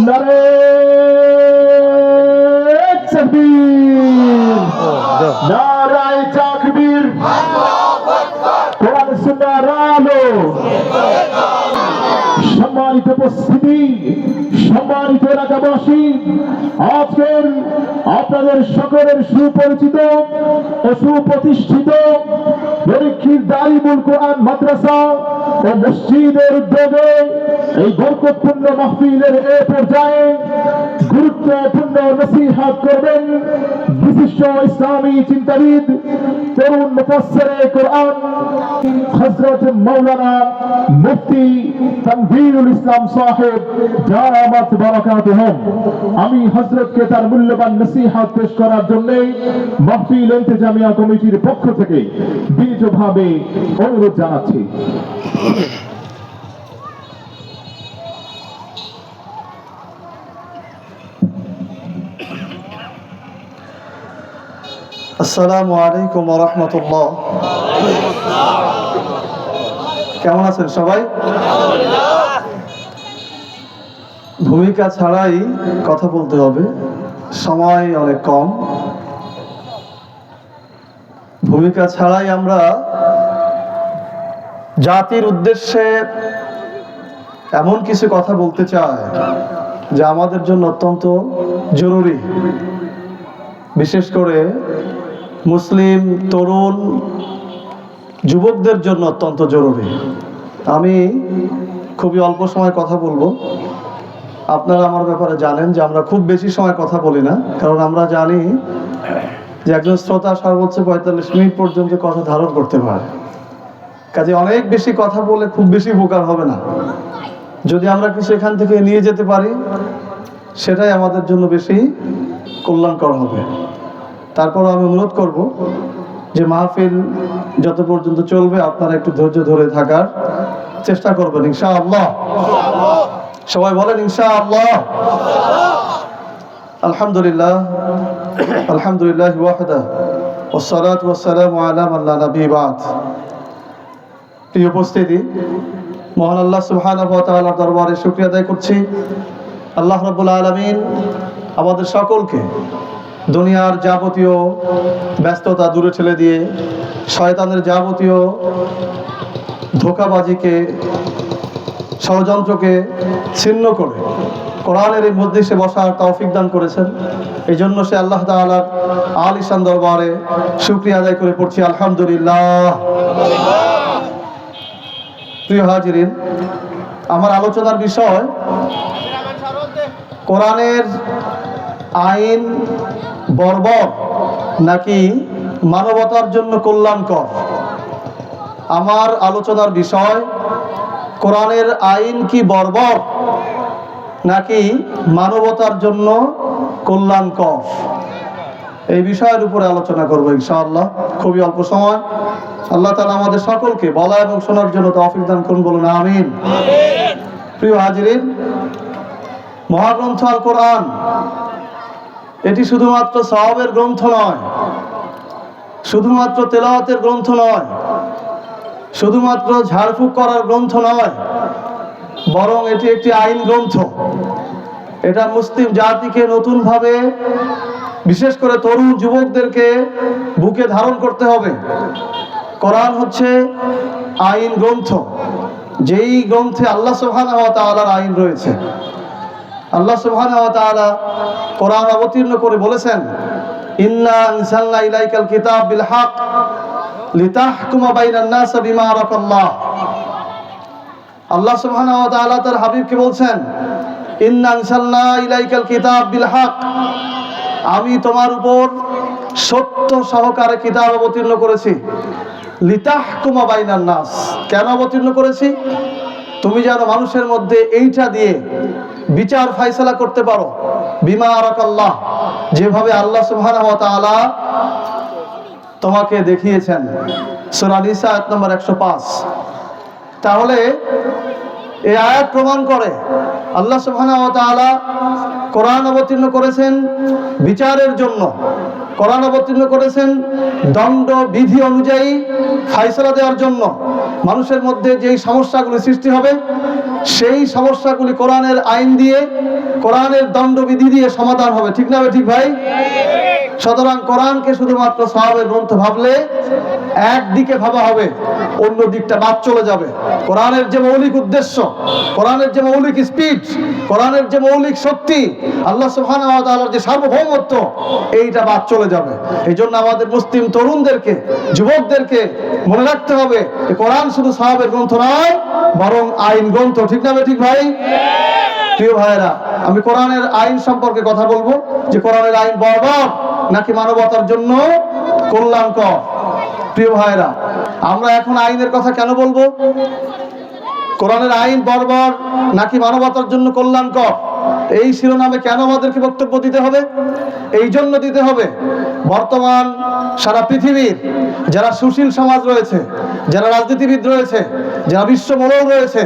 নারায় সুন্নাহর আলো সম্মানিত উপস্থিতি সম্মানিত এলাকাবাসী আজকের আপনাদের সকলের সুপরিচিত ও সুপ্রতিষ্ঠিত পরীক্ষিত দারিমুল কোরআন মাদ্রাসা ও মসজিদের উদ্যোগে এই বরকতপূর্ণ মাহফিলের এ পর্যায়ে গুরুত্বপূর্ণ নসিহাত করবেন বিশিষ্ট ইসলামী চিন্তাবিদ, তরুণ কোরআন, হযরত মাওলানা মুফতি তানভীরুল ইসলাম সাহেব আমি হযরতকে তার মূল্যবান নসিহাত পেশ করার জন্য মাহফিল ইন্তেজামিয়া কমিটির পক্ষ থেকে বিনীতভাবে অনুরোধ জানাচ্ছি। আসসালামু আলাইকুম রহমতুল্লাহ। কেমন আছেন সবাই? ভূমিকা ছাড়াই কথা বলতে হবে। সময় অনেক কম। ভূমিকা ছাড়াই আমরা জাতির উদ্দেশ্যে এমন কিছু কথা বলতে চাই যা আমাদের জন্য অত্যন্ত জরুরি। বিশেষ করে মুসলিম, তরুণ, যুবকদের জন্য অত্যন্ত জরুরি। আমি খুবই অল্প সময় কথা বলব। আপনারা আমার ব্যাপারে জানেন যে আমরা খুব বেশি সময় কথা বলি না, কারণ আমরা জানি যে একজন শ্রোতা সর্বোচ্চ পঁয়তাল্লিশ মিনিট পর্যন্ত কথা ধারণ করতে পারে। কাজে অনেক বেশি কথা বলে খুব বেশি উপকার হবে না। যদি আমরা কিছু এখান থেকে নিয়ে যেতে পারি, সেটাই আমাদের জন্য বেশি কল্যাণকর হবে। তারপর আমি অনুরোধ করব যে মাহফিল যত পর্যন্ত চলবে, আপনারা একটু ধৈর্য ধরে থাকার চেষ্টা করবেন ইনশা আল্লাহ সবাই বলেন ইনশা আল্লাহ আলহামদুলিল্লাহ আলহামদুলিল্লাহ ওয়াহদা والصلاة والسلام على من لا نبي بعد প্রিয় উপস্থিতি মহান আল্লাহ সুবহানাহু ওয়া তাআলার দরবারে শুকরিয়া আদায় করছি আল্লাহ রাব্বুল আলামিন আমাদের সকলকে দুনিয়ার যাবতীয় ব্যস্ততা দূরে ঠেলে দিয়ে শয়তানের যাবতীয় ধোকাবাজিকে ষড়যন্ত্রকে ছিন্ন করে কোরআনের এই মধ্যে বসার তৌফিক দান করেছেন। এই জন্য সে আল্লাহ তালার আল ইসান দরবারে শুকরিয়া আদায় করে পড়ছি, আলহামদুলিল্লাহ। প্রিয় হাজিরিন, আমার আলোচনার বিষয় কোরআনের আইন বর্বর নাকি মানবতার জন্য কল্যাণকর? আমার আলোচনার বিষয়, কোরআনের আইন কি বর্বর নাকি মানবতার জন্য কল্যাণকর? এই বিষয়ের উপরে আলোচনা করব ইনশাআল্লাহ। খুবই অল্প সময়। আল্লাহ তালা আমাদের সকলকে বলা এবং শোনার জন্য তৌফিক দান করুন, বলুন আমিন। প্রিয় হাজিরিন, মহাগ্রন্থ আল কোরআন, এটি শুধুমাত্র সওয়াবের গ্রন্থ নয়, শুধুমাত্র তেলাওয়াতের গ্রন্থ নয়, শুধুমাত্র ঝাড়ফুঁক করার গ্রন্থ নয় বরং এটি একটি আইন গ্রন্থ। এটা মুসলিম জাতিকে নতুনভাবে, বিশেষ করে তরুণ যুবকদেরকে বুকে ধারণ করতে হবে। কোরআন হচ্ছে আইন গ্রন্থ। যেই গ্রন্থে আল্লাহ সুবহানাহু ওয়া তাআলার আইন রয়েছে। আল্লাহ সুবহানাহু ওয়া তাআলা কোরআন অবতীর্ণ করে বলেছেন, ইন্না আনসালনা ইলাইকাল কিতাব বিল হক লিতাহকুমা বাইনান নাস বিমা আরাকাল্লাহ আল্লাহ তাআলা তার হাবিবকে বলছেন ইলাইকাল কিতাব বিল হক। আমি তোমার উপর সত্য সহকারে কিতাব অবতীর্ণ করেছি। লিতাহকুমা বাইনান নাস। কেন অবতীর্ণ করেছি? তুমি যেন মানুষের মধ্যে এইটা দিয়ে বিচার ফাইসলা করতে পারো। বিমা আরাকাল্লাহ। যেভাবে আল্লাহ তাআলা তোমাকে দেখিয়েছেন। সূরা নিসা আয়াত নম্বর 105 তাহলে এই আয়াত প্রমাণ করে। আল্লাহ সুবহানাহু ওয়া তাআলা কোরআন অবতীর্ণ করেছেন বিচারের জন্য। কোরআন অবতীর্ণ করেছেন দণ্ড বিধি অনুযায়ী ফাইসলা দেওয়ার জন্য। মানুষের মধ্যে যেই সমস্যাগুলি সৃষ্টি হবে, সেই সমস্যাগুলি কোরআনের আইন দিয়ে, কোরআনের দণ্ডবিধি দিয়ে সমাধান হবে। ঠিক না ঠিক ভাই? সুতরাং কোরআনকে শুধুমাত্র সাহাবের গ্রন্থ ভাবলে একদিকে ভাবা হবে, অন্য দিকটা বাদ চলে যাবে। কোরআনের যে মৌলিক উদ্দেশ্য, কোরআনের যে মৌলিক স্পিড কোরআনের যে মৌলিক শক্তি, আল্লাহ তাআলার যে সার্বভৌমত্ব, এইটা বাদ চলে যাবে। এই জন্য আমাদের মুসলিম তরুণদেরকে, যুবকদেরকে মনে রাখতে হবে কোরআন শুধু সাহাবের গ্রন্থ নয়, বরং আইন গ্রন্থ। ঠিক না ঠিক ভাই? প্রিয় ভাইরা আমি কোরআনের আইন সম্পর্কে কথা বলব। যে কোরআনের আইন বর্বর নাকি মানবতার জন্য কল্যাণকর? প্রিয় ভাইরা আমরা এখন আইনের কথা কেন বলব? কোরআনের আইন বর্বর নাকি মানবতার জন্য কল্যাণকর? এই শিরোনামে কেন আমাদেরকে বক্তব্য দিতে হবে? এই জন্য দিতে হবে। বর্তমান সারা পৃথিবীর যারা সুশীল সমাজ রয়েছে, যারা রাজনীতিবিদ রয়েছে, যারা বিশ্ব বিশ্বমূলক রয়েছে,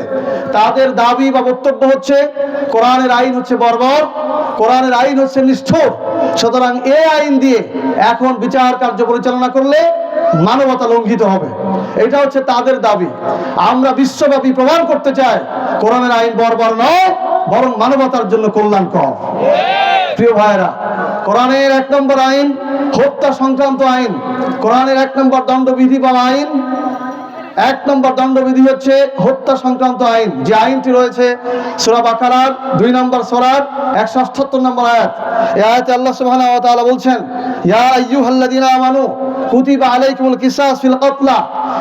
তাদের দাবি বা বক্তব্য হচ্ছে, কোরআনের আইন হচ্ছে বর্বর, কোরআনের আইন হচ্ছে নিষ্ঠুর। সুতরাং এ আইন দিয়ে এখন বিচার কার্য পরিচালনা করলে মানবতা লঙ্ঘিত হবে। এটা হচ্ছে তাদের দাবি। আমরা বিশ্বব্যাপী প্রমাণ করতে চাই, কোরআনের আইন বর্বর নয় বরং মানবতার জন্য কল্যাণ কর প্রিয় ভাইরা কোরআনের এক নম্বর আইন হত্যা সংক্রান্ত আইন, কোরআনের এক নম্বর দণ্ডবিধি বা আইন এক নম্বর দণ্ডবিধি হচ্ছে হত্যা সংক্রান্ত আইন। যে আইনটি রয়েছে বাকারার দুই নম্বর সোরার একশো নম্বর আয়াত। আয়াতে আল্লাহ বলছেন, ইয়া আমানু, কুতিবা কিসাস ফিল কতলা।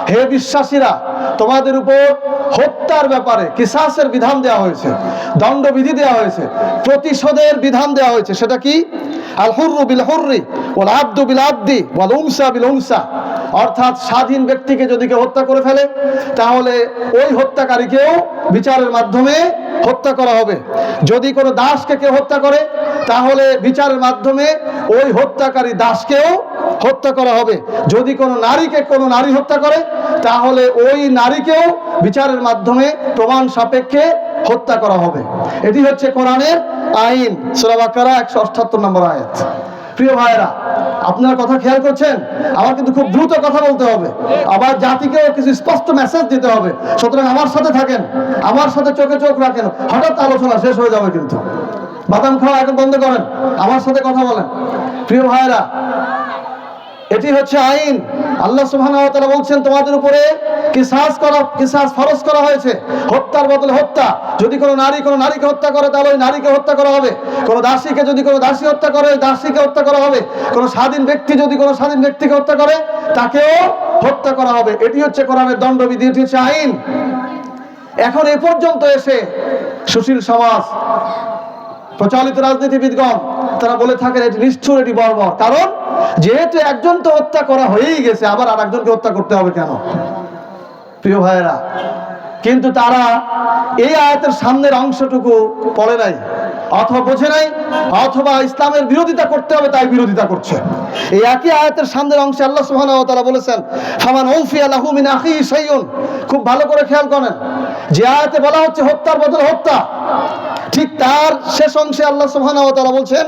হে বিশ্বাসীরা, তোমাদের উপর হত্যার ব্যাপারে কিসাসের বিধান দেওয়া হয়েছে, দণ্ডবিধি দেওয়া হয়েছে, প্রতিশোধের বিধান দেওয়া হয়েছে। সেটা কি? আল হুররু বিল হুররি, ওয়াল আবদু বিল আবদি, ওয়াল উনসা বিল উনসা। অর্থাৎ স্বাধীন ব্যক্তিকে যদি কেউ হত্যা করে ফেলে, তাহলে ওই হত্যাকারীকেও বিচারের মাধ্যমে হত্যা করা হবে। যদি কোনো দাসকে কেউ হত্যা করে, তাহলে বিচারের মাধ্যমে ওই হত্যাকারী দাসকেও হত্যা করা হবে। যদি কোনো নারীকে কোনো নারী হত্যা করে, তাহলে ওই নারীকেও বিচারের মাধ্যমে প্রমাণ সাপেক্ষে হত্যা করা হবে। এটি হচ্ছে কোরআনের আইন। সুরাবাকারা একশো অষ্টাত্তর নম্বর আয়াত। প্রিয় ভাইরা আপনার কথা খেয়াল করছেন? আমার কিন্তু খুব দ্রুত কথা বলতে হবে। আবার জাতিকেও কিছু স্পষ্ট মেসেজ দিতে হবে। সুতরাং আমার সাথে থাকেন, আমার সাথে চোখে চোখ রাখেন, হঠাৎ আলোচনা শেষ হয়ে যাবে কিন্তু। বাদাম খাওয়া এখন বন্ধ করেন, আমার সাথে কথা বলেন। প্রিয় ভাইরা এটি হচ্ছে আইন। আল্লাহ সুবহানাহু ওয়া তাআলা বলছেন, তোমাদের উপরে কিসাস করা, কিসাস ফরজ করা হয়েছে। হত্যার বদলে হত্যা। যদি কোনো নারী কোনো নারীকে হত্যা করে, তাহলে ওই নারীকে হত্যা করা হবে। কোনো দাসীকে যদি কোনো দাসী হত্যা করে, ওই দাসীকে হত্যা করা হবে। কোনো স্বাধীন ব্যক্তি যদি কোনো স্বাধীন ব্যক্তিকে হত্যা করে, তাকেও হত্যা করা হবে। এটি হচ্ছে কোরআনের দণ্ডবিধি, এটি হচ্ছে আইন। এখন এ পর্যন্ত এসে সুশীল সমাজ, প্রচলিত রাজনীতিবিদগণ তারা বলে থাকেন, এটি নিষ্ঠুর, এটি বর্বর কারণ যেহেতু একজন তো হত্যা করা হয়েই গেছে, আবার আর একজনকে হত্যা করতে হবে কেন? প্রিয় ভাইয়েরা, কিন্তু তারা এই আয়াতের সামনের অংশটুকু পড়ে নাই, অথবা বোঝে নাই, অথবা ইসলামের বিরোধিতা করতে হবে, তাই বিরোধিতা করছে। এই একই আয়াতের সামনের অংশে আল্লাহ সুবহানাহু তাআলা বলেছেন, ফামান উফিয়া লাহু মিন আখিহি খুব ভালো করে খেয়াল করেন, যে আয়াতে বলা হচ্ছে, হত্যার বদলে হত্যা। ঠিক তার শেষ অংশে আল্লাহ সুবহানাহু ওয়া বলছেন,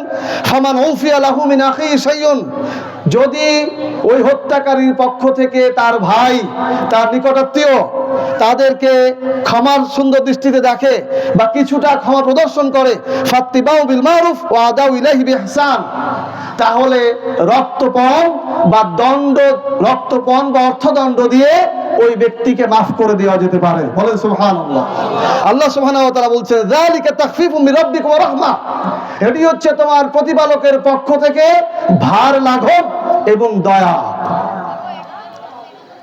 ফামান উফিয়া লাহু মিন যদি ওই হত্যাকারীর পক্ষ থেকে তার ভাই, তার নিকটাত্মীয় তাদেরকে ক্ষমার সুন্দর দৃষ্টিতে দেখে বা কিছুটা ক্ষমা প্রদর্শন করে, ফাত্তিবাউ বিল মারুফ ওয়া আদাউ ইলাইহি বিহসান তাহলে রক্তপণ বা দণ্ড, রক্তপণ বা অর্থদণ্ড দিয়ে ওই ব্যক্তিকে মাফ করে দেওয়া যেতে পারে। বলেন সুবহানাল্লাহ। আল্লাহ সুবহানাহু ওয়া তাআলা বলছেন যালিকা তাখফিফুম মির রাব্বিকুম ওয়া রাহমা এটি হচ্ছে তোমার প্রতিপালকের পক্ষ থেকে ভার লাঘব এবং দয়া।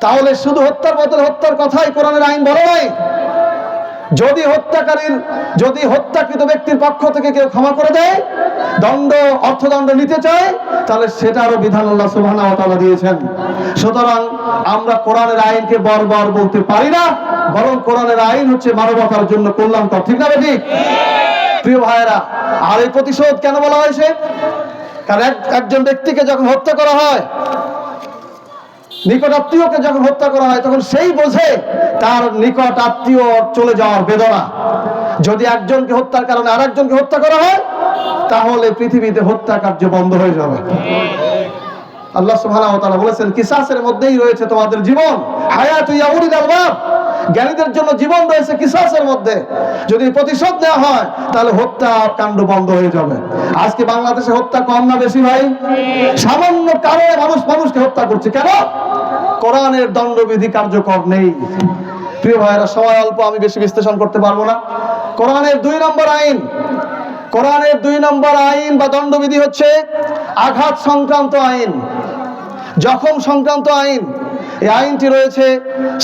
তাহলে শুধু হত্যার বদলে হত্যার কথাই কোরআনের আইন বলে নাই? যদি হত্যাকারীর, যদি হত্যাকৃত ব্যক্তির পক্ষ থেকে কেউ ক্ষমা করে দেয়, দণ্ড, অর্থদণ্ড নিতে চায়, তাহলে সেটারও বিধান আল্লাহ সুবহানাহু ওয়া তাআলা দিয়েছেন। সুতরাং আমরা কোরআনের আইনকে বরবার বলতে পারি না, বরং কোরআনের আইন হচ্ছে মানবতার জন্য কল্যাণকর, ঠিক না ঠিক প্রিয় ভাইয়েরা, আর এই প্রতিশোধ কেন বলা হয়েছে? কারণ এক- একজন ব্যক্তিকে যখন হত্যা করা হয় নিকট আত্মীয়কে যখন হত্যা করা হয়, তখন সেই বোঝে তার নিকট আত্মীয় চলে যাওয়ার বেদনা। যদি একজনকে হত্যার কারণে আরেকজনকে হত্যা করা হয়, তাহলে পৃথিবীতে হত্যা কার্য বন্ধ হয়ে যাবে। আল্লাহ সুবহানাহু ওয়া বলেছেন, কিসাসের মধ্যেই রয়েছে তোমাদের জীবন। হায়াতু ইয়াউলিল আলবাব জ্ঞানীদের জন্য জীবন রয়েছে কিসাসের মধ্যে। যদি প্রতিশোধ নেওয়া হয়, তাহলে হত্যা কাণ্ড বন্ধ হয়ে যাবে। আজকে বাংলাদেশে হত্যা কম না বেশি ভাই? সামান্য কারণে মানুষ মানুষকে হত্যা করছে। কেন? কোরআনের দণ্ডবিধি কার্যকর নেই। প্রিয় ভাইয়েরা, সময় অল্প, আমি বেশি বিশ্লেষণ করতে পারব না। কোরআনের দুই নম্বর আইন, কোরআনের দুই নম্বর আইন বা দণ্ডবিধি হচ্ছে আঘাত সংক্রান্ত আইন। জখম সংক্রান্ত আইন। এই আইনটি রয়েছে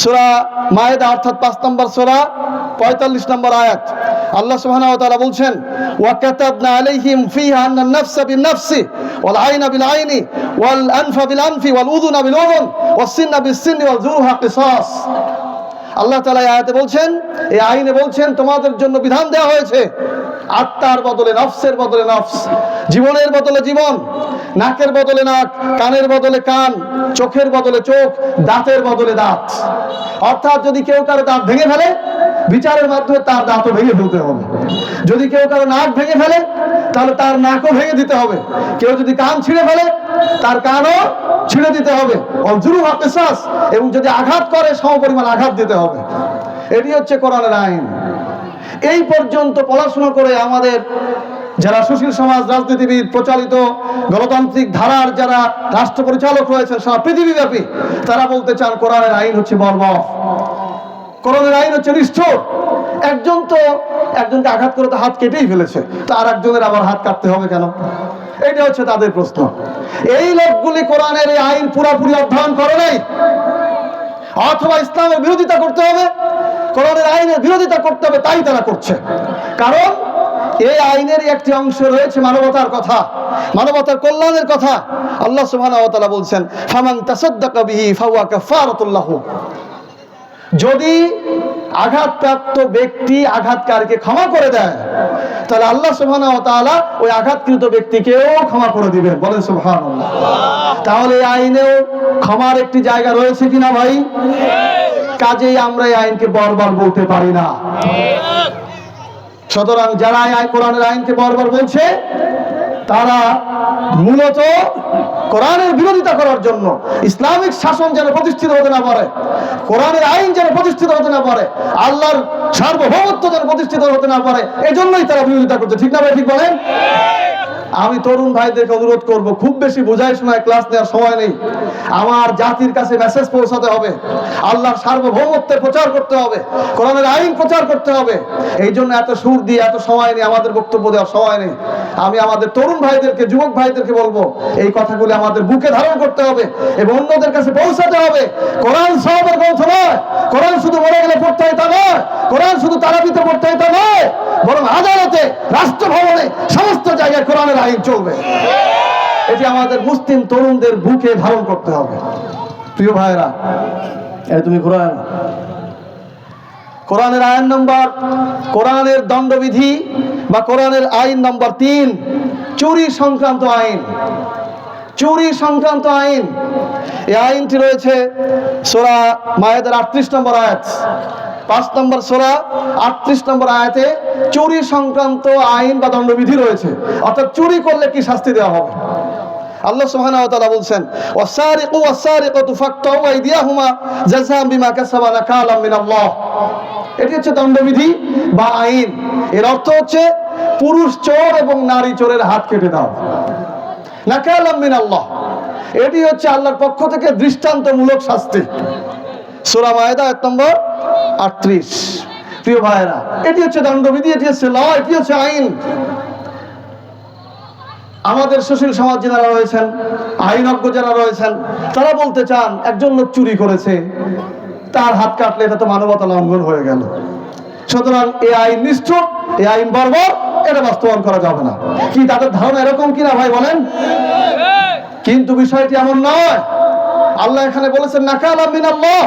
সোরা মায়েদা, অর্থাৎ পাঁচ নম্বর সোরা, পঁয়তাল্লিশ নম্বর আয়াত। আল্লাহ সুবহানাহু ওয়া তাআলা বলছেন, ওয়া কাতাবনা আলাইহিম ফিহা আন্না আন-নাফস বিন-নাফসি ওয়াল আইনা বিল-আইনি ওয়াল আনফা বিল-আনফি ওয়াল উযুনা বিল-উযুন ওয়াস সিন্না বিস-সিন্নি ওয়াল জুরহা কিসাস। আল্লাহ তাআলা আয়াতে বলছেন এই আইনে বলছেন, তোমাদের জন্য বিধান দেওয়া হয়েছে। আত্মার বদলে নফসের বদলে নফস, জীবনের বদলে জীবন, নাকের বদলে নাক, কানের বদলে কান, চোখের বদলে চোখ, দাঁতের বদলে দাঁত। অর্থাৎ যদি কেউ কারও দাঁত ভেঙে ফেলে, বিচারের মাধ্যমে তার দাঁতও ভেঙে ফেলতে হবে। যদি কেউ কারও নাক ভেঙে ফেলে, তাহলে তার নাকও ভেঙে দিতে হবে। কেউ যদি কান ছিঁড়ে ফেলে, তার কানও ছিঁড়ে দিতে হবে। অজরু হাকিসাস এবং যদি আঘাত করে, সমপরিমাণ আঘাত দিতে হবে। এটি হচ্ছে কোরআনের আইন। এই পর্যন্ত পড়াশোনা করে আমাদের যারা সুশীল সমাজ, রাজনীতিবিদ, প্রচারিত গণতান্ত্রিক ধারার যারা রাষ্ট্র পরিচালক রয়েছেন, সারা পৃথিবীব্যাপী, তারা বলতে চান কোরআনের আইন হচ্ছে বর্বর করোনার আইন হচ্ছে নিষ্ঠুর। একজন তো একজনকে আঘাত করে তো হাত কেটেই ফেলেছে, তো আর একজনের আবার হাত কাটতে হবে কেন? এটা হচ্ছে তাদের প্রশ্ন। এই লোকগুলি কোরআনের এই আইন পুরোপুরি অধ্যয়ন করে নাই, অথবা ইসলামের বিরোধিতা করতে হবে কোরআনের আইনের বিরোধিতা করতে হবে, তাই তারা করছে। কারণ এই আইনের একটি অংশ রয়েছে মানবতার কথা, মানবতার কল্যাণের কথা। আল্লাহ সুবহানাহু বলছেন, ফামান যদি আঘাতপ্রাপ্ত ব্যক্তি আঘাতকারীকে ক্ষমা করে দেয়, তাহলে আল্লাহ সুবহানাহু ওয়া তাআলা ওই আঘাতকৃত ব্যক্তিকেও ক্ষমা করে দিবেন। বলেন সুবহানাল্লাহ। তাহলে আইনেও ক্ষমার একটি জায়গা রয়েছে কিনা ভাই? কাজেই আমরা এই আইনকে বরবার বলতে পারি না। সুতরাং যারা আইন- কোরআনের আইনকে বরবার বলছে, তারা মূলত কোরআনের বিরোধিতা করার জন্য ইসলামিক শাসন যেন প্রতিষ্ঠিত হতে না পারে, কোরআনের আইন যেন প্রতিষ্ঠিত হতে না পারে, আল্লাহর সার্বভৌমত্ব যেন প্রতিষ্ঠিত হতে না পারে, এজন্যই তারা বিরোধিতা করছে। ঠিক না ভাই, ঠিক বলেন? আমি তরুণ ভাইদেরকে অনুরোধ করব, খুব বেশি বোঝাই শোনায় ক্লাস নেওয়ার সময় নেই। আমার জাতির কাছে মেসেজ পৌঁছাতে হবে। আল্লাহর সার্বভৌমত্বের প্রচার করতে হবে। কোরআনের আইন প্রচার করতে হবে। এই জন্য এত সুর দিয়ে, এত সময় নেই আমাদের বক্তব্য দেওয়ার সময় নেই। আমি আমাদের তরুণ ভাইদেরকে, যুবক ভাইদেরকে বলব, এই কথাগুলি আমাদের বুকে ধারণ করতে হবে এবং অন্যদের কাছে পৌঁছাতে হবে। কোরআন সবের গ্রন্থ নয়। কোরআন শুধু মরে গেলে পড়তে হয় তা নয়। কোরআন শুধু তারাবিতে পড়তে হয় তা নয়। বরং আদালতে রাষ্ট্র ভবনে সমস্ত জায়গায় কোরআনের আইন চলবে। এটি আমাদের মুসলিম তরুণদের বুকে ধারণ করতে হবে। প্রিয় ভাইরা এই তুমি কোরআন। কোরআনের আইন নম্বর, কোরআনের দণ্ডবিধি বা কোরআনের আইন নম্বর তিন, চুরি সংক্রান্ত আইন। চুরি সংক্রান্ত আইন। এই আইনটি রয়েছে সোরা মায়েদের আটত্রিশ নম্বর আয়াত। পাঁচ নম্বর সোরা, আটত্রিশ নম্বর আয়াতে চুরি সংক্রান্ত আইন বা দণ্ডবিধি রয়েছে। অর্থাৎ চুরি করলে কি শাস্তি দেওয়া হবে? আল্লাহ সুবহানাহু ওয়া তাআলা বলছেন, ওয়াসারিকু ওয়াসারিকাতু ফাকতাউ আইদিয়াহুমা জাযাআম বিমা কাসাবা নাকালাম মিনাল্লাহ। এটি হচ্ছে দণ্ডবিধি বা আইন। এর অর্থ হচ্ছে পুরুষ চোর এবং নারী চোরের হাত কেটে দাও। নাকালাম মিনাল্লাহ। এটি হচ্ছে আল্লাহর পক্ষ থেকে দৃষ্টান্তমূলক শাস্তি। সূরা মায়েদা এক নম্বর আটত্রিশ। প্রিয় ভাইয়েরা, এটি হচ্ছে দণ্ডবিধি, এটি হচ্ছে ল, এটি হচ্ছে আইন। আমাদের সুশীল সমাজ যারা রয়েছেন, আইনজ্ঞ যারা রয়েছেন, তারা বলতে চান, একজন লোক চুরি করেছে, তার হাত কাটলে এটা তো মানবতা লঙ্ঘন হয়ে গেল। সুতরাং এই আইন নিষ্ঠুর এই আইন বর্বর, এটা বাস্তবায়ন করা যাবে না। কি তাদের ধারণা এরকম কিনা, ভাই বলেন? কিন্তু বিষয়টি এমন নয়। আল্লাহ এখানে বলেছেন, নাকাল আল্লাহ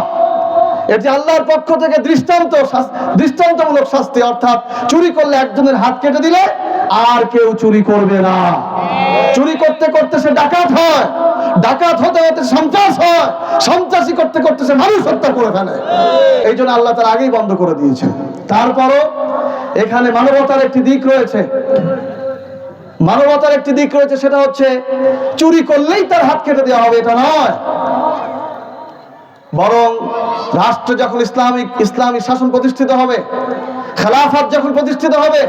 এটি আল্লাহর পক্ষ থেকে দৃষ্টান্ত দৃষ্টান্তমূলক শাস্তি, অর্থাৎ চুরি করলে একজনের হাত কেটে দিলে আর কেউ চুরি করবে না। চুরি করতে করতে সে ডাকাত হয়, ডাকাত হতে হতে সন্ত্রাস হয়, সন্ত্রাসী করতে করতে সে মানুষ হত্যা করে ফেলে। এই জন্য আল্লাহ তার আগেই বন্ধ করে দিয়েছে তারপরও এখানে মানবতার একটি দিক রয়েছে। মানবতার একটি দিক রয়েছে, সেটা হচ্ছে চুরি করলেই তার হাত কেটে দেওয়া হবে, এটা নয়। বরং রাষ্ট্র যখন ইসলামিক ইসলামিক শাসন প্রতিষ্ঠিত হবে, খেলাফত যখন প্রতিষ্ঠিত হবে,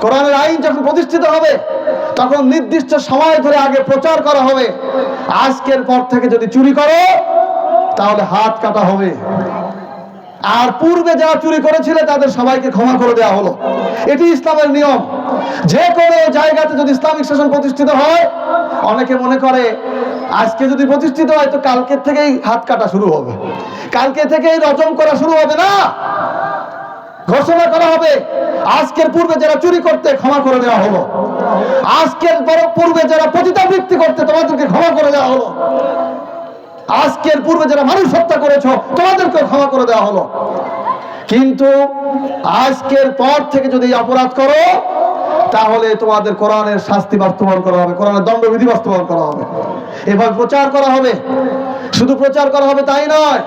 কোরআনের আইন যখন প্রতিষ্ঠিত হবে, তখন নির্দিষ্ট সময় ধরে আগে প্রচার করা হবে। আজকের পর থেকে যদি চুরি করো, তাহলে হাত কাটা হবে। আর পূর্বে যারা চুরি করেছিল, তাদের সবাইকে ক্ষমা করে দেওয়া হলো। এটি ইসলামের নিয়ম। যে কোনো জায়গাতে যদি ইসলামিক শাসন প্রতিষ্ঠিত হয়, অনেকে মনে করে আজকে যদি প্রতিষ্ঠিত হয়, তো কালকের থেকেই হাত কাটা শুরু হবে। কালকে থেকেই রজম করা শুরু হবে না। ঘোষণা করা হবে, আজকের পূর্বে যারা চুরি করতে ক্ষমা করে দেওয়া হলো, আজকের পর- পূর্বে যারা পতিতাবৃত্তি করতে তোমাদেরকে ক্ষমা করে দেওয়া হলো, আজকের পূর্বে যারা মানুষ হত্যা করেছ তোমাদেরকে ক্ষমা করে দেওয়া হলো। কিন্তু আজকের পর থেকে যদি অপরাধ করো, তাহলে তোমাদের কোরআনের শাস্তি বাস্তবায়ন করা হবে, কোরআনের দণ্ডবিধি বাস্তবায়ন করা হবে। এভাবে প্রচার করা হবে। শুধু প্রচার করা হবে তাই নয়।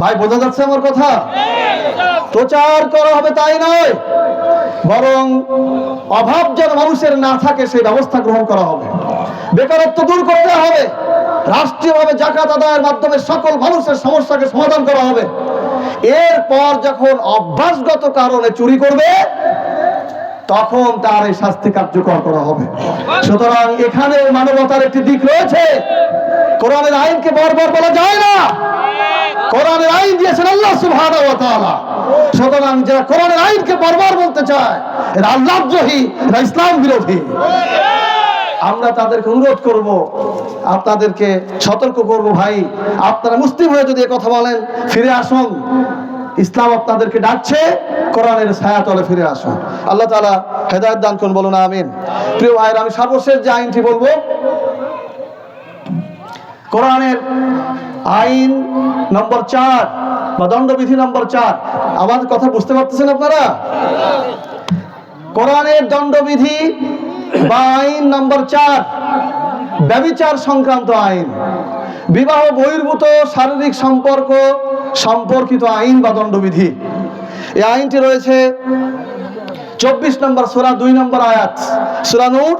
ভাই, বোঝা যাচ্ছে আমার কথা? প্রচার করা হবে তাই নয়। বরং অভাব যেন মানুষের না থাকে, সেই ব্যবস্থা গ্রহণ করা হবে। বেকারত্ব দূর করে দেওয়া হবে। রাষ্ট্রীয়ভাবে জাকাত আদায়ের মাধ্যমে সকল মানুষের সমস্যাকে সমাধান করা হবে। এরপর যখন অভ্যাসগত কারণে চুরি করবে তখন তার এই শাস্তি কার্যকর করা হবে। সুতরাং এখানে মানবতার একটি দিক রয়েছে। কোরআনের আইনকে বরবার বলা যায় না। কোরআনের আইন দিয়েছেন আল্লাহ সুবহানাহু সুতরাং যারা কোরআনের আইনকে বরবার বলতে চায়, এরা আল্লাহদ্রোহী এরা ইসলাম বিরোধী। আমরা তাদেরকে অনুরোধ করব, আপনাদেরকে সতর্ক করব ভাই। আপনারা মুসলিম হয়ে যদি কথা বলেন, ফিরে আসুন। ইসলাম আপনাদেরকে ডাকছে, কোরআনের ছায়া তলে ফিরে আসুন। আল্লাহ তালা হেদায়ত দান করুন, বলুন আমিন। প্রিয় ভাইয়ের, আমি সর্বশেষ যে আইনটি বলব, কোরআনের আইন নম্বর চার বা দণ্ডবিধি নম্বর চার। আমার কথা বুঝতে পারতেছেন আপনারা? কোরআনের দণ্ডবিধি বা আইন নম্বর চার, ব্যবিচার সংক্রান্ত আইন। বিবাহ বহির্ভূত শারীরিক সম্পর্ক সম্পর্কিত আইন বা দণ্ডবিধি এই আইনটি রয়েছে চব্বিশ নম্বর সুরা দুই নম্বর আয়াত সুরা নূর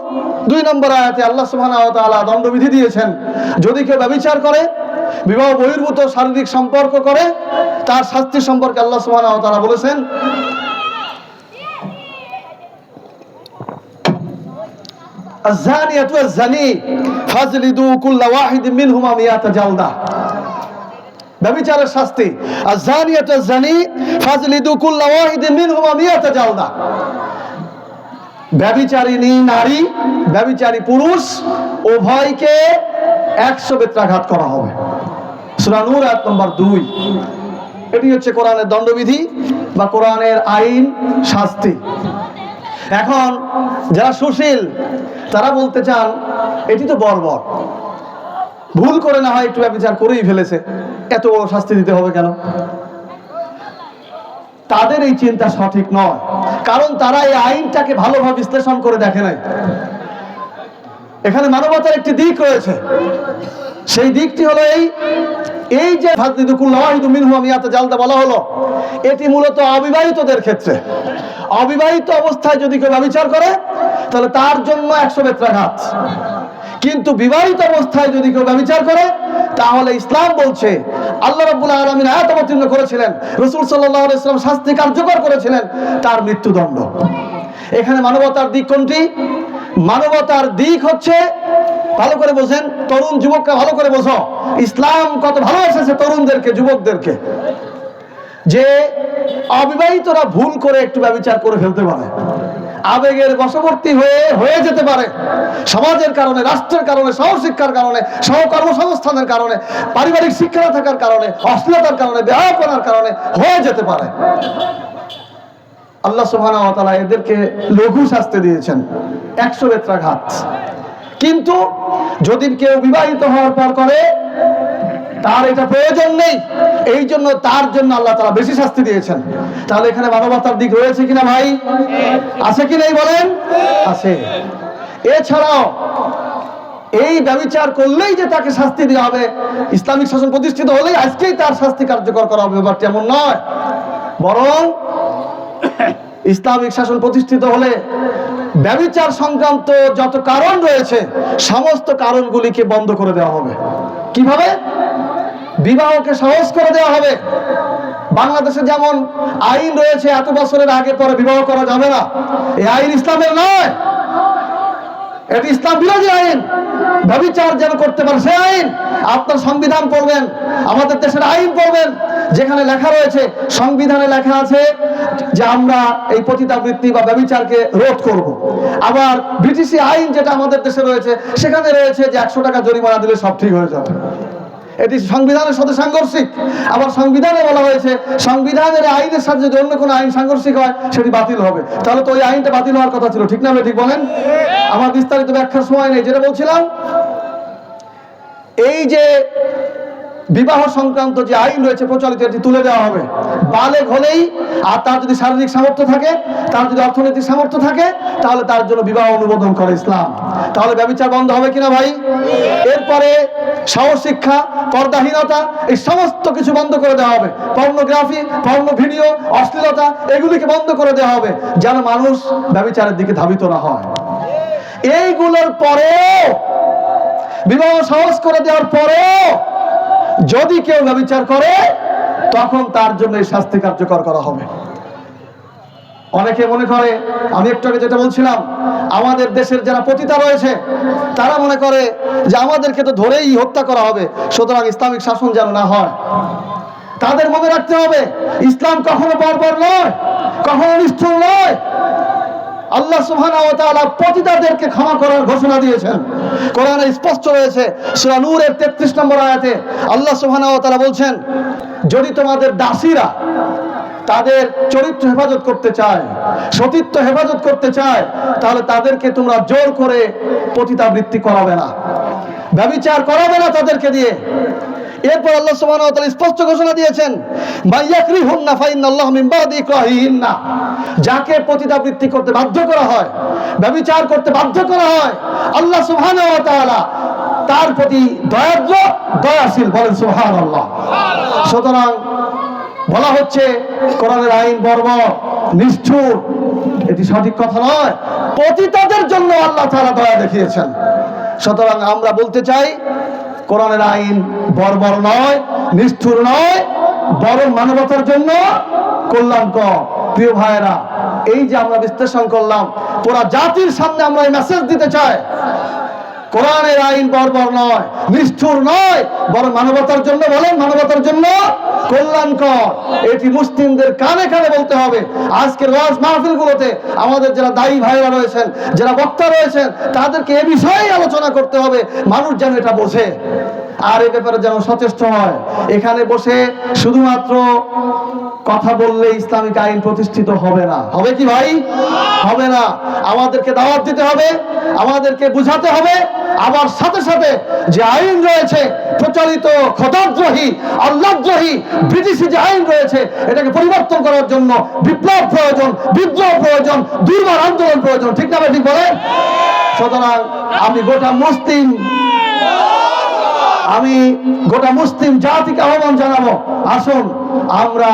দুই নম্বর আয়াতে আল্লাহ সুবহানাহু ওয়া তাআলা দণ্ডবিধি দিয়েছেন যদি কেউ ব্যভিচার করে বিবাহ বহির্ভূত শারীরিক সম্পর্ক করে তার শাস্তি সম্পর্কে আল্লাহ সুবহানাহু ওয়া তাআলা বলেছেন الزانية والزاني فاجلدوا كل واحد منهما مئة جلدة ব্যবিচারের শাস্তি। আর জানি নারী, ব্যবিচারী পুরুষ, উভয়কে একশো বেত্রাঘাত করা হবে। সূরা নূর আয়াত নম্বর দুই। এটি হচ্ছে কোরআনের দণ্ডবিধি বা কোরআনের আইন শাস্তি। এখন যারা সুশীল, তারা বলতে চান, এটি তো বর্বর। ভুল করে না হয় একটু বিচার করেই ফেলেছে। এত শাস্তি দিতে হবে কেন? তাদের এই চিন্তা সঠিক নয়। কারণ তারা এই আইনটাকে ভালোভাবে বিশ্লেষণ করে দেখে নাই। এখানে মানবতার একটি দিক রয়েছে। সেই দিকটি হলো এই এই যে জালদা বলা হলো, এটি মূলত অবিবাহিতদের ক্ষেত্রে। অবিবাহিত অবস্থায় যদি কেউ ব্যবচার করে, তাহলে তার জন্য একশো বেত্রাঘাত কিন্তু বিবাহিত অবস্থায় যদি কেউ ব্যবচার করে তাহলে ইসলাম বলছে, আল্লাহ রাব্বুল আলামিন আয়াত অবতীর্ণ করেছিলেন, রাসূল সাল্লাল্লাহু আলাইহি ওয়াসাল্লাম শাস্তি কার্যকর করেছিলেন, তার মৃত্যুদণ্ড। এখানে মানবতার দিক কোনটি? মানবতার দিক হচ্ছে, ভালো করে বোঝেন, তরুণ যুবকরা ভালো করে বোঝো, ইসলাম কত ভালো ভালোবাসেছে তরুণদেরকে, যুবকদেরকে। যে অবিবাহিতরা ভুল করে একটু ব্যবচার করে ফেলতে পারে। আবেগের বশবর্তী হয়ে হয়ে যেতে পারে। সমাজের কারণে, রাষ্ট্রের কারণে, সহশিক্ষার কারণে, সহকর্মসংস্থানের কারণে, পারিবারিক শিক্ষা থাকার কারণে, অশ্লীলতার কারণে ব্যবহার কারণে হয়ে যেতে পারে। আল্লাহ সুবহানাহু এদেরকে লঘু শাস্তি দিয়েছেন, একশো বেত্রাঘাত কিন্তু যদি কেউ বিবাহিত হওয়ার পর করে, তার এটা প্রয়োজন নেই এই জন্য তার জন্য আল্লাহ তারা বেশি শাস্তি দিয়েছেন। তাহলে এখানে মানবতার দিক রয়েছে কিনা ভাই? আছে কি নেই বলেন? আছে। এছাড়াও, এই ব্যবচার করলেই যে তাকে শাস্তি দেওয়া হবে, ইসলামিক শাসন প্রতিষ্ঠিত হলেই আজকেই তার শাস্তি কার্যকর করা হবে, ব্যাপারটি এমন নয়। বরং, ইসলামিক শাসন প্রতিষ্ঠিত হলে ব্যবিচার সংক্রান্ত যত কারণ রয়েছে, সমস্ত কারণগুলিকে বন্ধ করে দেওয়া হবে। কীভাবে? বিবাহকে সহজ করে দেওয়া হবে। বাংলাদেশে যেমন আইন রয়েছে এত বছরের আগে পরে বিবাহ করা যাবে না এই আইন ইসলামের নয়। এটি ইসলাম বিরোধী আইন। ব্যবচার যেন করতে পারে সে আইন আপনার সংবিধান পড়বেন, আমাদের দেশের আইন পড়বেন, যেখানে লেখা রয়েছে, সংবিধানে লেখা আছে যে আমরা এই পতিতাবৃত্তি বা ব্যবচারকে রোধ করব। আবার ব্রিটিশি আইন যেটা আমাদের দেশে রয়েছে, সেখানে রয়েছে যে একশো টাকা জরিমানা দিলে সব ঠিক হয়ে যাবে। এটি সংবিধানের সাথে সাংঘর্ষিক। আবার সংবিধানে বলা হয়েছে, সংবিধানের আইনের সাথে যদি অন্য কোনো আইন সাংঘর্ষিক হয়, সেটি বাতিল হবে। তাহলে তো ওই আইনটা বাতিল হওয়ার কথা ছিল, ঠিক না ঠিক বলেন? আমার বিস্তারিত ব্যাখ্যার সময় নেই, যেটা বলছিলাম, এই যে বিবাহ সংক্রান্ত যে আইন রয়েছে প্রচলিত, এটি তুলে দেওয়া হবে। বালেগ হলেই আর তার যদি শারীরিক সামর্থ্য থাকে, তার যদি অর্থনৈতিক সামর্থ্য থাকে, তাহলে তার জন্য বিবাহ অনুমোদন করে ইসলাম। তাহলে ব্যবচার বন্ধ হবে কিনা ভাই? এরপরে সহশিক্ষা পর্দাহীনতা, এই সমস্ত কিছু বন্ধ করে দেওয়া হবে। পর্নোগ্রাফি পর্ণ ভিডিও, অশ্লীলতা, এগুলিকে বন্ধ করে দেওয়া হবে, যেন মানুষ ব্যবচারের দিকে ধাবিত না হয়। এইগুলোর পরেও, বিবাহ সহজ করে দেওয়ার পরেও যদি কেউ ব্যবচার করে, তখন তার জন্য শাস্তি কার্যকর করা হবে। অনেকে মনে করে, আমি একটু আগে যেটা বলছিলাম, আমাদের দেশের যারা পতিতা রয়েছে, তারা মনে করে যে আমাদেরকে তো ধরেই হত্যা করা হবে, সুতরাং ইসলামিক শাসন যেন না হয়। তাদের মনে রাখতে হবে, ইসলাম কখনো বর্বর নয়, কখনো নিষ্ঠুর নয় আল্লাহ সুবহানাহু পতিতাদেরকে ক্ষমা করার ঘোষণা দিয়েছেন। কোরআনে স্পষ্ট রয়েছে, সূরা নূরের 33 নম্বর আয়াতে আল্লাহ সুবহানাহু বলছেন, যদি তোমাদের দাসীরা তাদের চরিত্র হেফাজত করতে চায়, সতীত্ব হেফাজত করতে চায়, তাহলে তাদেরকে তোমরা জোর করে পতিতাবৃত্তি করাবে না। ব্যবিচার করাবে না তাদেরকে দিয়ে। এরপর আল্লাহ সুবহানাহু ওয়া তাআলা স্পষ্ট ঘোষণা দিয়েছেন মাইয়াকরিহুন্না ফাইনাল্লাহু মিন বাদি ইকরাহিহিন্না। যাকে পতিতাবৃত্তি করতে বাধ্য করা হয় ব্যভিচার করতে বাধ্য করা হয়, আল্লাহ সুবহানাহু ওয়া তাআলা তার প্রতি দয়াদ্র দয়াশীল বলেন সুবহানাল্লাহ। সুতরাং বলা হচ্ছে, কোরআনের আইন বর্বর নিষ্ঠুর, এটি সঠিক কথা নয়। পতিতাদের জন্য আল্লাহ তাআলা দয়া দেখিয়েছেন। সুতরাং আমরা বলতে চাই কোরআনের আইন বর্বর নয়, নিষ্ঠুর নয়, বরং মানবতার জন্য কল্যাণকর। প্রিয় ভাইয়েরা, এই যে আমরা বিশ্লেষণ করলাম, পুরা জাতির সামনে আমরা এই মেসেজ দিতে চাই। কোরআনের আইন বর্বর নয় নিষ্ঠুর নয়, বরং মানবতার জন্য বলেন, মানবতার জন্য কল্যাণকর। এটি মুসলিমদের কানে কানে বলতে হবে। আজকের ওয়াজ মাহফিলগুলোতে আমাদের যারা দায়ী ভাইরা রয়েছেন, যারা বক্তা রয়েছেন, তাদেরকে এ বিষয়ে আলোচনা করতে হবে, মানুষ যেন এটা বোঝে। আর এ ব্যাপারে যেন সচেষ্ট হয়। এখানে বসে শুধুমাত্র কথা বললে ইসলামিক আইন প্রতিষ্ঠিত হবে না। হবে কি ভাই? হবে না। আমাদেরকে দাওয়াত দিতে হবে, আমাদেরকে বুঝাতে হবে আবার সাথে সাথে যে আইন রয়েছে, প্রচারিত খোদাদ্রোহী আল্লাহদ্রোহী ব্রিটিশ যে আইন রয়েছে, এটাকে পরিবর্তন করার জন্য বিপ্লব প্রয়োজন বিদ্রোহ প্রয়োজন, দুর্বার আন্দোলন প্রয়োজন। ঠিক না ঠিক বলেন? সুতরাং আমি গোটা মুসলিম আমি গোটা মুসলিম জাতিকে আহ্বান জানাব। আসুন, আমরা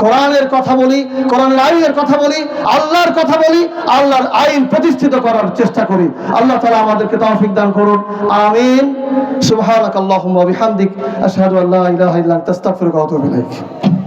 কোরআনের কথা বলি, কোরআনের আইনের কথা বলি, আল্লাহর কথা বলি, আল্লাহর আইন প্রতিষ্ঠিত করার চেষ্টা করি। আল্লাহ তালা আমাদেরকে তৌফিক দান করুন। আমিন। সুবহানাকাল্লাহুম্মা ওয়া বিহামদিক। আশহাদু আল্লা ইলাহা ইল্লা আনতা, আস্তাগফিরুকা ওয়া আতুবু ইলাইক।